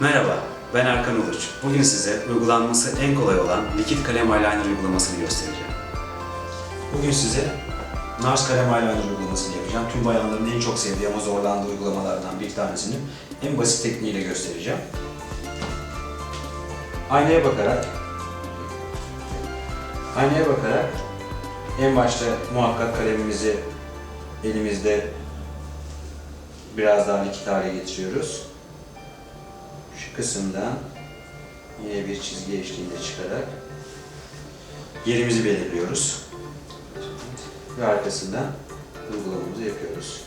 Merhaba, ben Erkan Uluç. Bugün size uygulanması en kolay olan likit kalem eyeliner uygulamasını göstereceğim. Bugün size Nars kalem eyeliner uygulamasını yapacağım. Tüm bayanların en çok sevdiği ama zorlandığı uygulamalardan bir tanesini en basit tekniğiyle göstereceğim. Aynaya bakarak Aynaya bakarak en başta muhakkak kalemimizi elimizde biraz daha likit hale getiriyoruz. Kısımdan yine bir çizgi eşliğinde çıkarak yerimizi belirliyoruz. Ve arkasından uygulamamızı yapıyoruz.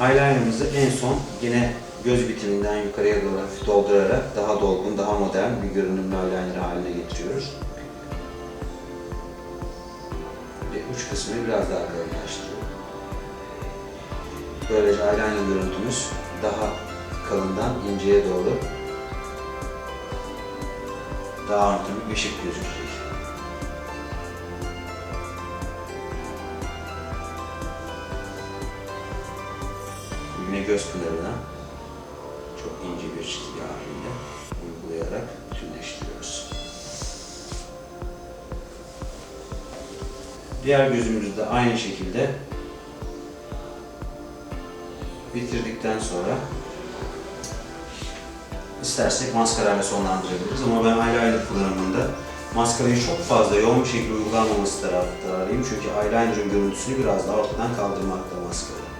Eyelinerımızı en son yine göz bitiminden yukarıya doğru doldurarak daha dolgun, daha modern bir görünümlü eyeliner haline getiriyoruz. Uç kısmını biraz daha kalınlaştırıyoruz. Böylece eyeliner görüntümüz daha kalından inceye doğru daha anatomik bir şık gözükecek. Yine göz pınarına çok ince bir çizgi halinde uygulayarak bütünleştiriyoruz. Diğer gözümüzü de aynı şekilde bitirdikten sonra istersek maskarayla sonlandırabiliriz ama ben eyeliner kullanımında maskarayı çok fazla yoğun bir şekilde uygulanmaması taraftarıyım çünkü eyeliner'ın görüntüsünü biraz daha ortadan kaldırmakta maskara.